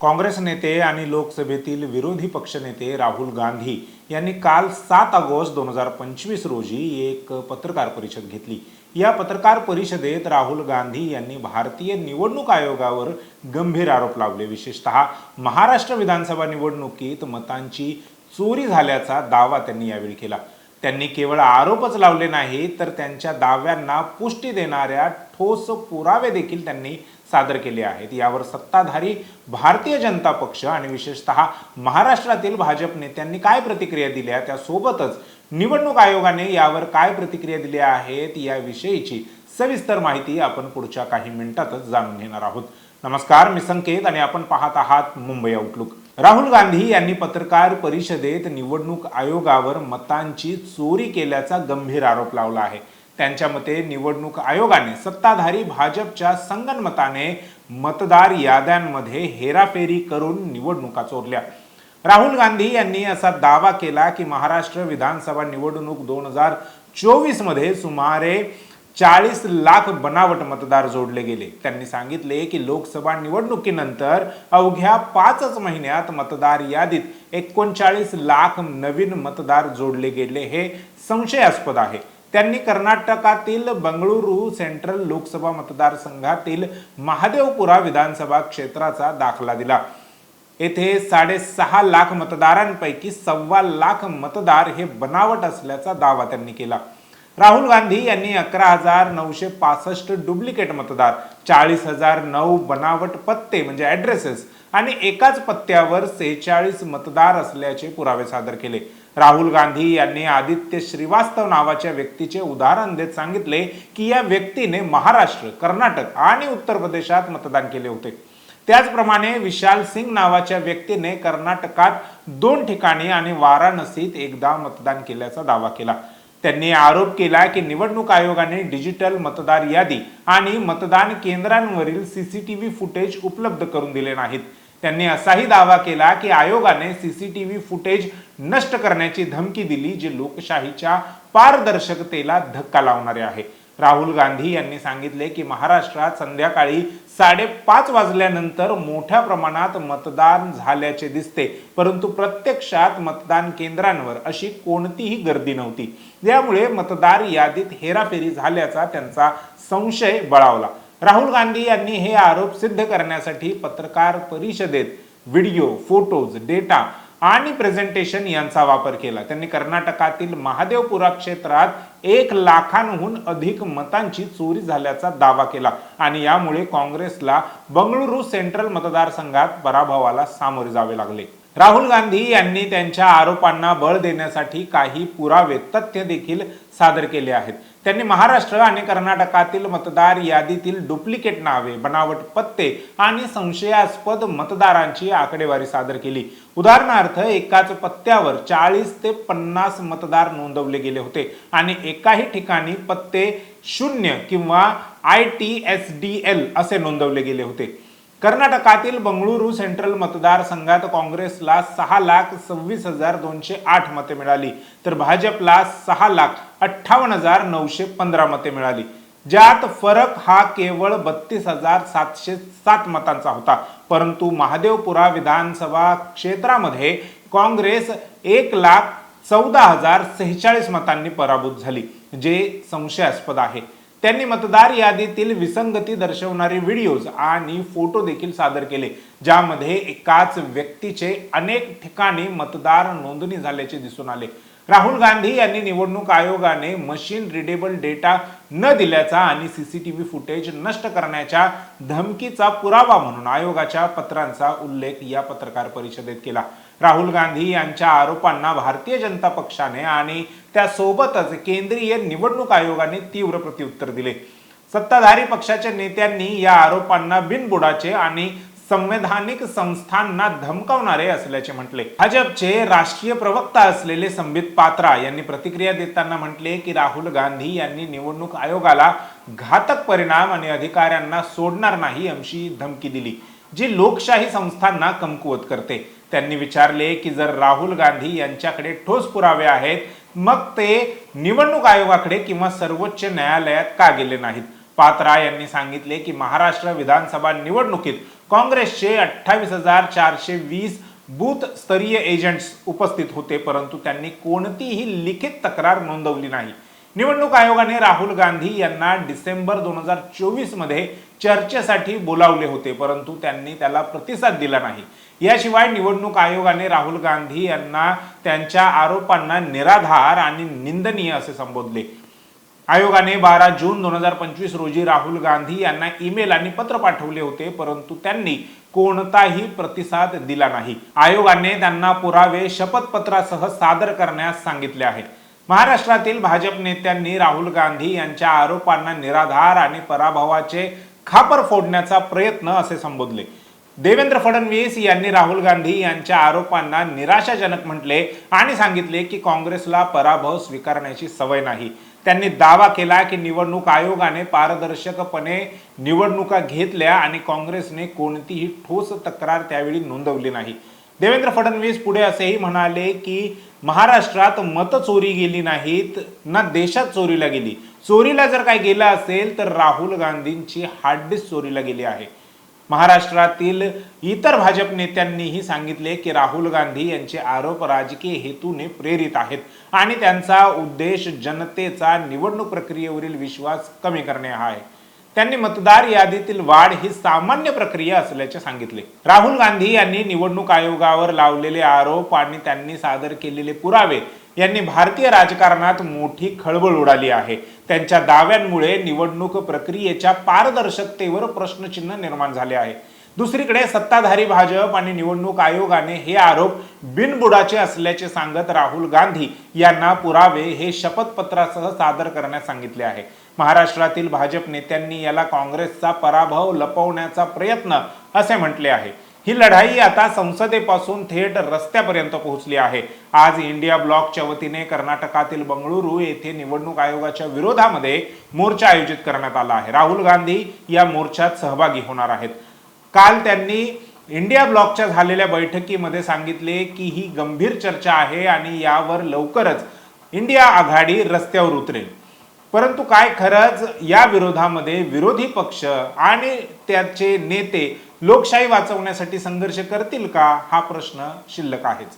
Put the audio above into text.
काँग्रेस नेते आणि लोकसभेतील विरोधी पक्षनेते राहुल गांधी यांनी काल सात ऑगस्ट दोन हजार पंचवीस रोजी एक पत्रकार परिषद घेतली. या पत्रकार परिषदेत राहुल गांधी यांनी भारतीय निवडणूक आयोगावर गंभीर आरोप लावले. विशेषतः महाराष्ट्र विधानसभा निवडणुकीत मतांची चोरी झाल्याचा दावा त्यांनी यावेळी केला. त्यांनी केवळ आरोपच लावले नाही तर त्यांच्या दाव्यांना पुष्टी देणाऱ्या ठोस पुरावे देखील त्यांनी सादर केले आहेत. यावर सत्ताधारी भारतीय जनता पक्ष आणि विशेषतः महाराष्ट्रातील भाजप नेत्यांनी काय प्रतिक्रिया दिल्या? त्यासोबतच निवडणूक आयोगाने यावर काय प्रतिक्रिया दिल्या आहेत? याविषयीची सविस्तर माहिती आपण पुढच्या काही मिनिटातच जाणून घेणार आहोत. नमस्कार मी संकेत आणि आपण पाहत आहात मुंबई आउटलुक राहुल गांधी यांनी पत्रकार परिषदेत निवडणूक आयोगावर मतांची चोरी केल्याचा गंभीर आरोप लावला आहे. त्यांच्या मते निवडणूक आयोगाने सत्ताधारी भाजपच्या संगनमताने मतदार याद्यांमध्ये हेराफेरी करून निवडणुका चोरल्या. राहुल गांधी यांनी असा दावा केला की महाराष्ट्र विधानसभा निवडणूक दोन हजार चोवीसमध्ये सुमारे चाळीस लाख बनावट मतदार जोडले गेले. त्यांनी सांगितले की लोकसभा निवडणुकीनंतर अवघ्या पाचच महिन्यात मतदार यादीत एकोणचाळीस लाख नवीन मतदार जोडले गेले हे संशयास्पद आहे. त्यांनी कर्नाटकातील बंगळुरू सेंट्रल लोकसभा मतदारसंघातील महादेवपुरा विधानसभा क्षेत्राचा दाखला दिला. येथे साडेसहा लाख मतदारांपैकी सव्वा लाख मतदार हे बनावट असल्याचा दावा त्यांनी केला. राहुल गांधी यांनी अकरा हजार नऊशे पासष्ट डुप्लिकेट मतदार चाळीस हजार नऊ बनावट पत्ते म्हणजे ऍड्रेसेस आणि एकाच पत्त्यावर सेहेचाळीस मतदार असल्याचे पुरावे सादर केले. राहुल गांधी यांनी आदित्य श्रीवास्तव नावाच्या व्यक्तीचे उदाहरण देत सांगितले की या व्यक्तीने महाराष्ट्र कर्नाटक आणि उत्तर प्रदेशात मतदान केले होते. त्याचप्रमाणे विशाल सिंग नावाच्या व्यक्तीने कर्नाटकात दोन ठिकाणी आणि वाराणसीत एकदा मतदान केल्याचा दावा केला. त्यांनी आरोप केला की निवडणूक आयोगाने डिजिटल मतदार यादी आणि मतदान केंद्रांवरील सीसीटीव्ही फुटेज उपलब्ध करून दिले नाहीत. त्यांनी असाही दावा केला की आयोगाने सीसीटीव्ही फुटेज नष्ट करण्याची धमकी दिली जी लोकशाहीच्या पारदर्शकतेला धक्का लावणारे आहे. राहुल गांधी यांनी सांगितले की महाराष्ट्रात संध्याकाळी साडेपाच वाजल्यानंतर मोठ्या प्रमाणात मतदान झाल्याचे दिसते. परंतु प्रत्यक्षात मतदान केंद्रांवर अशी कोणतीही गर्दी नव्हती. यामुळे मतदार यादीत हेराफेरी झाल्याचा त्यांचा संशय बळावला. राहुल गांधी यांनी हे आरोप सिद्ध करण्यासाठी पत्रकार परिषदेत व्हिडिओ फोटोज डेटा आणि प्रेझेंटेशन यांचा वापर केला. त्यांनी कर्नाटकातील महादेवपुरा क्षेत्रात एक लाखांहून अधिक मतांची चोरी झाल्याचा दावा केला. आणि यामुळे काँग्रेसला बंगळुरू सेंट्रल मतदारसंघात पराभवाला सामोरे जावे लागले. राहुल गांधी यांनी त्यांच्या आरोपांना बळ देण्यासाठी काही पुरावे तथ्य देखील सादर केले आहेत. त्यांनी महाराष्ट्र आणि कर्नाटकातील मतदार यादीतील डुप्लिकेट नावे बनावट पत्ते आणि संशयास्पद मतदारांची आकडेवारी सादर केली. उदाहरणार्थ एकाच पत्त्यावर चाळीस ते पन्नास मतदार नोंदवले गेले होते आणि एकाही ठिकाणी पत्ते शून्य किंवा I T S D L असे नोंदवले गेले होते. कर्नाटकातील बंगळुरू सेंट्रल मतदारसंघात काँग्रेसला सहा लाख सव्वीस हजार दोनशे आठ मते मिळाली तर भाजपला सहा लाख अठ्ठावन्न हजार नऊशे पंधरा मते मिळाली. ज्यात फरक हा केवळ बत्तीस हजार सातशे सात मतांचा होता परंतु महादेवपुरा विधानसभा क्षेत्रामध्ये काँग्रेस एक लाख चौदा हजार सेहेचाळीस मतांनी पराभूत झाली जे संशयास्पद आहे. त्यांनी मतदार यादीतील विसंगती दर्शवणारे व्हिडिओज आणि फोटो देखील सादर केले ज्यामध्ये एकाच व्यक्तीचे अनेक ठिकाणी मतदार नोंदणी झाल्याचे दिसून आले. राहुल गांधी यांनी निवडणूक आयोगाने मशीन रिडेबल डेटा न दिल्याचा आणि सीसीटीव्ही फुटेज नष्ट करण्याच्या धमकीचा पुरावा म्हणून आयोगाच्या पत्रांचा उल्लेख या पत्रकार परिषदेत केला. राहुल गांधी यांच्या आरोपांना भारतीय जनता पक्षाने आणि त्यासोबतच केंद्रीय निवडणूक आयोगाने तीव्र प्रत्युत्तर दिले. सत्ताधारी पक्षाच्या नेत्यांनी या आरोपांना बिनबुडाचे आणि संवैधानिक संस्थांना धमकावणारे असल्याचे म्हटले. भाजपचे राष्ट्रीय प्रवक्ता असलेले संबित पात्रा यांनी प्रतिक्रिया देताना म्हटले की राहुल गांधी यांनी निवडणूक आयोगाला घातक परिणाम आणि अधिकाऱ्यांना सोडणार नाही अशी धमकी दिली जी लोकशाही संस्थांना कमकुवत करते. त्यांनी विचारले की जर राहुल गांधी यांच्याकडे ठोस पुरावे आहेत मग ते निवडणूक आयोगाकडे किंवा सर्वोच्च न्यायालयात का गेले नाहीत? पात्रा यांनी सांगितले की महाराष्ट्र विधानसभा निवडणुकीत काँग्रेसचे अठ्ठावीस हजार चारशे वीस बूथ स्तरीय एजंट्स उपस्थित होते परंतु त्यांनी कोणतीही लिखित तक्रार नोंदवली नाही. निवडणूक आयोगाने राहुल गांधी यांना डिसेंबर दोन हजार चोवीसमध्ये चर्चेसाठी बोलावले होते परंतु त्यांनी त्याला प्रतिसाद दिला नाही. याशिवाय निवडणूक आयोगाने राहुल गांधी यांना त्यांच्या आरोपांना निराधार आणि निंदनीय असे संबोधले. आयोगाने बारा जून दोन हजार पंचवीस रोजी राहुल गांधी यांना ईमेल आणि पत्र पाठवले होते परंतु त्यांनी कोणताही प्रतिसाद दिला नाही. आयोगाने त्यांना पुरावे शपथपत्रासह सादर करण्यास सांगितले आहे. महाराष्ट्रातील भाजप नेत्यांनी राहुल गांधी यांच्या आरोपांना निराधार आणि पराभवाचे खापर फोडण्याचा प्रयत्न असे संबोधले. देवेंद्र फडणवीस यांनी राहुल गांधी यांच्या आरोपांना निराशाजनक म्हटले आणि सांगितले की काँग्रेसला पराभव स्वीकारण्याची सवय नाही. त्यांनी दावा केला की निवडणूक आयोगाने पारदर्शकपणे निवडणुका घेतल्या आणि काँग्रेसने कोणतीही ठोस तक्रार त्यावेळी नोंदवली नाही. देवेंद्र फडणवीस पुढे असेही म्हणाले की महाराष्ट्रात मत चोरी गेली नाहीत ना देशात चोरीला गेली. चोरीला जर काय गेलं असेल तर राहुल गांधींची हार्डडिस्क चोरीला गेली आहे. महाराष्ट्रातील इतर भाजप नेत्यांनीही सांगितले की राहुल गांधी यांचे आरोप राजकीय हेतूने प्रेरित आहेत आणि त्यांचा उद्देश जनतेचा निवडणूक प्रक्रियेवरील विश्वास कमी करणे हा आहे. त्यांनी मतदार यादीतील वाढ ही सामान्य प्रक्रिया असल्याचे सांगितले. राहुल गांधी यांनी निवडणूक आयोगावर लावलेले आरोप आणि त्यांनी सादर केलेले पुरावे यांनी भारतीय राजकारणात मोठी खळबळ उडाली आहे. त्यांच्या दाव्यांमुळे निवडणूक प्रक्रियेच्या पारदर्शकतेवर प्रश्नचिन्ह निर्माण झाले आहे. दुसरीकडे सत्ताधारी भाजप आणि निवडणूक आयोगाने हे आरोप बिनबुडाचे असल्याचे सांगत राहुल गांधी यांना पुरावे हे शपथपत्रासह सादर करण्यास सांगितले आहे. महाराष्ट्रातील भाजप नेत्यांनी याला काँग्रेसचा पराभव लपवण्याचा प्रयत्न असे म्हटले आहे. ही लढाई आता संसदेपासून थेट रस्त्यापर्यंत पोहोचली आहे. आज इंडिया ब्लॉकच्या वतीने कर्नाटकातील बंगळुरू येथे निवडणूक आयोगाच्या विरोधामध्ये मोर्चा आयोजित करण्यात आला आहे. राहुल गांधी या मोर्चात सहभागी होणार आहेत. काल त्यांनी इंडिया ब्लॉकच्या झालेल्या बैठकीमध्ये सांगितले की ही गंभीर चर्चा आहे आणि यावर लवकरच इंडिया आघाडी रस्त्यावर उतरेल. परंतु काय खरंच या विरोधामध्ये विरोधी पक्ष आणि त्याचे नेते लोकशाही वाचवण्यासाठी संघर्ष करतील का? हा प्रश्न शिल्लक आहेच.